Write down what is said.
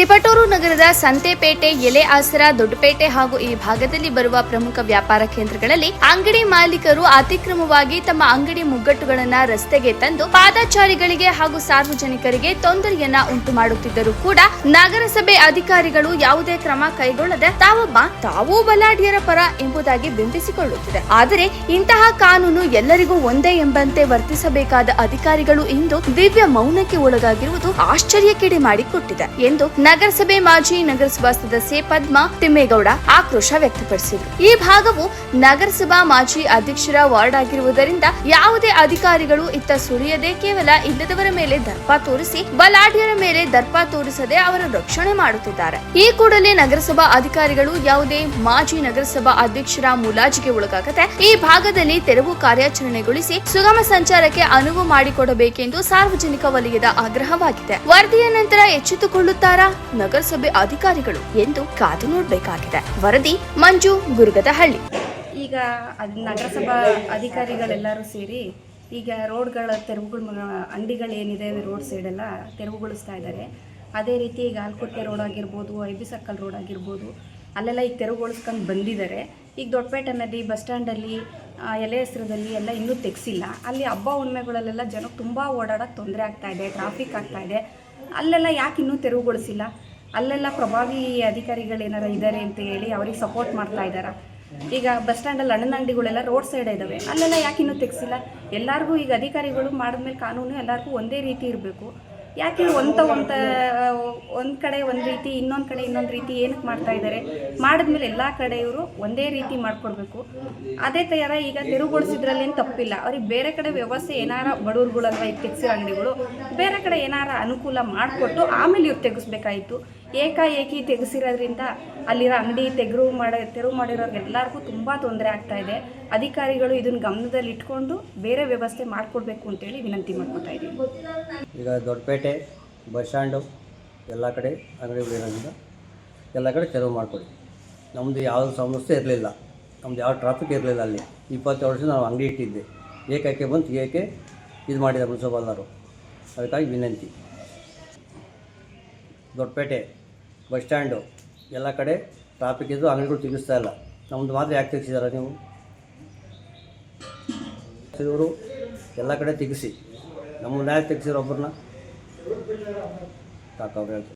ತಿಪಟೂರು ನಗರದ ಸಂತೆಪೇಟೆ, ಎಲೆ ಆಸರ, ದೊಡ್ಡಪೇಟೆ ಹಾಗೂ ಈ ಭಾಗದಲ್ಲಿ ಬರುವ ಪ್ರಮುಖ ವ್ಯಾಪಾರ ಕೇಂದ್ರಗಳಲ್ಲಿ ಅಂಗಡಿ ಮಾಲೀಕರು ಅತಿಕ್ರಮವಾಗಿ ತಮ್ಮ ಅಂಗಡಿ ಮುಗ್ಗಟ್ಟುಗಳನ್ನು ರಸ್ತೆಗೆ ತಂದು ಪಾದಚಾರಿಗಳಿಗೆ ಹಾಗೂ ಸಾರ್ವಜನಿಕರಿಗೆ ತೊಂದರೆಯನ್ನ ಉಂಟು ಮಾಡುತ್ತಿದ್ದರೂ ಕೂಡ ನಗರಸಭೆ ಅಧಿಕಾರಿಗಳು ಯಾವುದೇ ಕ್ರಮ ಕೈಗೊಳ್ಳದೆ ತಾವೊಬ್ಬ ತಾವೂ ಬಲಾಢ್ಯರ ಪರ ಎಂಬುದಾಗಿ ಬಿಂಬಿಸಿಕೊಳ್ಳುತ್ತಿದೆ. ಆದರೆ ಇಂತಹ ಕಾನೂನು ಎಲ್ಲರಿಗೂ ಒಂದೇ ಎಂಬಂತೆ ವರ್ತಿಸಬೇಕಾದ ಅಧಿಕಾರಿಗಳು ಇಂದು ದಿವ್ಯ ಮೌನಕ್ಕೆ ಒಳಗಾಗಿರುವುದು ಆಶ್ಚರ್ಯಕ್ಕೀಡೆ ಮಾಡಿಕೊಟ್ಟಿದೆ ಎಂದು ನಗರಸಭೆ ಮಾಜಿ ನಗರಸಭಾ ಸದಸ್ಯೆ ಪದ್ಮಾ ತಿಮ್ಮೇಗೌಡ ಆಕ್ರೋಶ ವ್ಯಕ್ತಪಡಿಸಿದರು. ಈ ಭಾಗವು ನಗರಸಭಾ ಮಾಜಿ ಅಧ್ಯಕ್ಷರ ವಾರ್ಡ್ ಆಗಿರುವುದರಿಂದ ಯಾವುದೇ ಅಧಿಕಾರಿಗಳು ಇತ್ತ ಸುರಿಯದೆ ಕೇವಲ ಇಲ್ಲದವರ ಮೇಲೆ ದರ್ಪ ತೋರಿಸಿ ಬಲಾಢ್ಯರ ಮೇಲೆ ದರ್ಪ ತೋರಿಸದೆ ಅವರ ರಕ್ಷಣೆ ಮಾಡುತ್ತಿದ್ದಾರೆ. ಈ ಕೂಡಲೇ ನಗರಸಭಾ ಅಧಿಕಾರಿಗಳು ಯಾವುದೇ ಮಾಜಿ ನಗರಸಭಾ ಅಧ್ಯಕ್ಷರ ಮುಲಾಜಿಗೆ ಒಳಗಾಗದೆ ಈ ಭಾಗದಲ್ಲಿ ತೆರವು ಕಾರ್ಯಾಚರಣೆಗೊಳಿಸಿ ಸುಗಮ ಸಂಚಾರಕ್ಕೆ ಅನುವು ಮಾಡಿಕೊಡಬೇಕೆಂದು ಸಾರ್ವಜನಿಕ ವಲಯದ ಆಗ್ರಹವಾಗಿದೆ. ವರದಿಯ ನಂತರ ಎಚ್ಚೆತ್ತುಕೊಳ್ಳುತ್ತಾರಾ? ನಗರಸಭೆ ಅಧಿಕಾರಿಗಳು ಎಂದು ಕಾದು ನೋಡಬೇಕಾಗಿದೆ. ವರದಿ ಮಂಜು ಗುರುಗದಹಳ್ಳಿ. ಈಗ ನಗರಸಭಾ ಅಧಿಕಾರಿಗಳೆಲ್ಲರೂ ಸೇರಿ ಈಗ ರೋಡ್ಗಳ ತೆರವುಗಳು ಅಂಗಡಿಗಳೇನಿದೆ ರೋಡ್ ಸೈಡೆಲ್ಲ ತೆರವುಗೊಳಿಸ್ತಾ ಇದ್ದಾರೆ. ಅದೇ ರೀತಿ ಈಗ ಆಲ್ಕುಟ್ಟೆ ರೋಡ್ ಆಗಿರ್ಬೋದು ಐಬಿ ಸರ್ಕಲ್ ರೋಡ್ ಆಗಿರ್ಬೋದು, ಅಲ್ಲೆಲ್ಲ ಈಗ ತೆರವುಗೊಳಿಸ್ಕೊಂಡು ಬಂದಿದ್ದಾರೆ. ಈಗ ದೊಡ್ಡಪೇಟೆನಲ್ಲಿ ಬಸ್ ಸ್ಟ್ಯಾಂಡಲ್ಲಿ ಎಲೆ ಹೆಸರದಲ್ಲಿ ಎಲ್ಲ ಇನ್ನೂ ತೆಗ್ಸಿಲ್ಲ. ಅಲ್ಲಿ ಹಬ್ಬ ಹುಣ್ಮೆಗಳಲ್ಲೆಲ್ಲ ಜನಕ್ಕೆ ತುಂಬ ಓಡಾಡೋಕ್ಕೆ ತೊಂದರೆ ಆಗ್ತಾ ಇದೆ ಟ್ರಾಫಿಕ್ ಆಗ್ತಾ ಇದೆ. ಅಲ್ಲೆಲ್ಲ ಯಾಕೆ ಇನ್ನೂ ತೆರವುಗೊಳಿಸಿಲ್ಲ? ಅಲ್ಲೆಲ್ಲ ಪ್ರಭಾವಿ ಅಧಿಕಾರಿಗಳು ಏನಾರು ಇದ್ದಾರೆ ಅಂತ ಹೇಳಿ ಅವ್ರಿಗೆ ಸಪೋರ್ಟ್ ಮಾಡ್ತಾ ಇದ್ದಾರ ಈಗ ಬಸ್ ಸ್ಟ್ಯಾಂಡಲ್ಲಿ ಹಣ್ಣಿನ ಅಂಗಡಿಗಳೆಲ್ಲ ರೋಡ್ ಸೈಡ್ ಇದ್ದಾವೆ ಅಲ್ಲೆಲ್ಲ ಯಾಕೆ ಇನ್ನೂ ತೆಗ್ಸಿಲ್ಲ? ಎಲ್ಲರಿಗೂ ಈಗ ಅಧಿಕಾರಿಗಳು ಮಾಡಿದ್ಮೇಲೆ ಕಾನೂನು ಎಲ್ಲರಿಗೂ ಒಂದೇ ರೀತಿ ಇರಬೇಕು. ಯಾಕೆ ಒಂತ ಒಂತ ಒಂದು ಕಡೆ ಒಂದು ರೀತಿ, ಇನ್ನೊಂದು ಕಡೆ ಇನ್ನೊಂದು ರೀತಿ ಏನಕ್ಕೆ ಮಾಡ್ತಾ ಇದ್ದಾರೆ ಮಾಡಿದ್ಮೇಲೆ ಎಲ್ಲ ಕಡೆಯವರು ಒಂದೇ ರೀತಿ ಮಾಡ್ಕೊಡ್ಬೇಕು. ಅದೇ ಥರ ಈಗ ತೆರವುಗೊಳಿಸಿದ್ರಲ್ಲಿ ಏನು ತಪ್ಪಿಲ್ಲ. ಅವ್ರಿಗೆ ಬೇರೆ ಕಡೆ ವ್ಯವಸ್ಥೆ ಏನಾರ ಬಡವ್ರುಗಳಲ್ವ ಈಗ ತೆಗ್ಸಿರೋ ಅಂಗಡಿಗಳು, ಬೇರೆ ಕಡೆ ಏನಾರ ಅನುಕೂಲ ಮಾಡಿಕೊಟ್ಟು ಆಮೇಲೆ ಇವ್ರು ತೆಗೆಸ್ಬೇಕಾಯಿತು. ಏಕಾಏಕಿ ತೆಗೆಸಿರೋದ್ರಿಂದ ಅಲ್ಲಿರೋ ಅಂಗಡಿ ತೆಗರು ಮಾಡಿ ತೆರವು ಮಾಡಿರೋರ್ಗೆಲ್ಲರಿಗೂ ತುಂಬ ತೊಂದರೆ ಆಗ್ತಾ ಇದೆ. ಅಧಿಕಾರಿಗಳು ಇದನ್ನು ಗಮನದಲ್ಲಿ ಇಟ್ಕೊಂಡು ಬೇರೆ ವ್ಯವಸ್ಥೆ ಮಾಡಿಕೊಡ್ಬೇಕು ಅಂತೇಳಿ ವಿನಂತಿ ಮಾಡ್ಕೊತಾ ಇದ್ದೀವಿ ಈಗ ದೊಡ್ಡಪೇಟೆ, ಬಸ್ ಸ್ಟ್ಯಾಂಡು, ಎಲ್ಲ ಕಡೆ ಅಂಗಡಿಗಳಿರೋದ್ರಿಂದ ಎಲ್ಲ ಕಡೆ ತೆರವು ಮಾಡಿಕೊಡಿ. ನಮ್ಮದು ಯಾವ ಸಮಸ್ಯೆ ಇರಲಿಲ್ಲ. ನಮ್ದು ಯಾವ ಟ್ರಾಫಿಕ್ ಇರಲಿಲ್ಲ ಅಲ್ಲಿ. ಇಪ್ಪತ್ತೇಳು ವರ್ಷ ನಾವು ಅಂಗಡಿ ಇಟ್ಟಿದ್ದೆ. ಏಕಕ್ಕೆ ಬಂತು ಏಕೆ ಇದು ಮಾಡಿದ ಮುನ್ಸಿಪಾಲ್ನವರು. ಅದಕ್ಕಾಗಿ ವಿನಂತಿ. ದೊಡ್ಡಪೇಟೆ, ಬಸ್ ಸ್ಟ್ಯಾಂಡು, ಎಲ್ಲ ಕಡೆ ಟ್ರಾಫಿಕ್ ಇದ್ದು ಅಂಗಡಿಗಳು ತೆಗಿಸ್ತಾ ಇಲ್ಲ. ನಮ್ಮದು ಮಾತ್ರ ಯಾಕೆ ತೆಗಿಸಿದಾರ ನೀವು? ಇವರು ಎಲ್ಲ ಕಡೆ ತೆಗಿಸಿ ನಮ್ಮನ್ನ ನ್ಯಾಯ ತೆಗ್ಸಿರೋ ಒಬ್ಬರನ್ನ ಸಾಕು ಅವ್ರು ಹೇಳ್ತಾರೆ